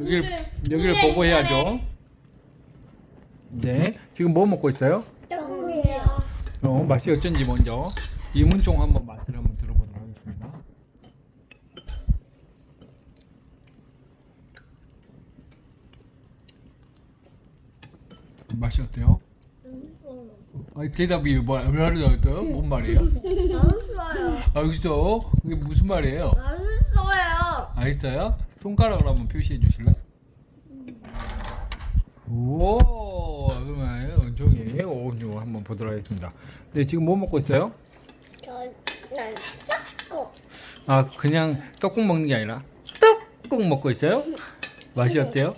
여기를 여기를 보고 해야죠. 네. 지금 뭐 먹고 있어요? 어, 맛이 어쩐지 먼저 이문종 한번 맛을 한번 들어보도록 하겠습니다. 맛이 어때요? 아니 대답이 뭐 뭐라고 했어요? 뭔 말이에요? 맛있어요. 알겠어. 그게 무슨 말이에요? 맛있어요. 알겠어요? 손가락으로 한번 표시해 주실래요? 오, 그러면 은종이 오은종 한번 보도록 하겠습니다. 네, 지금 뭐 먹고 있어요? 저는 초코. 아, 그냥 떡국 먹는 게 아니라 떡국 먹고 있어요? 맛이 어때요?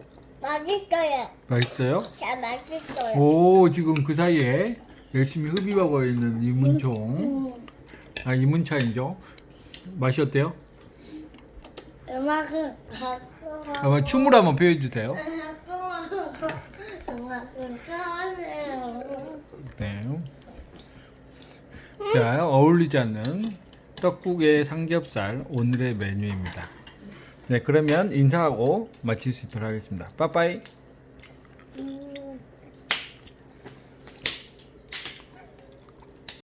어, 맛있어요. 맛있어요? 잘 맛있어요. 오, 지금 그 사이에 열심히 흡입하고 있는 이문총. 아, 이문찬이죠. 맛이 어때요? 음악은 아마 춤을 한번 표현해 주세요. 음악은 좋아해요. 네. 자, 어울리지 않는 떡국의 삼겹살 오늘의 메뉴입니다. 네, 그러면 인사하고 마칠 수 있도록 하겠습니다. 빠빠이.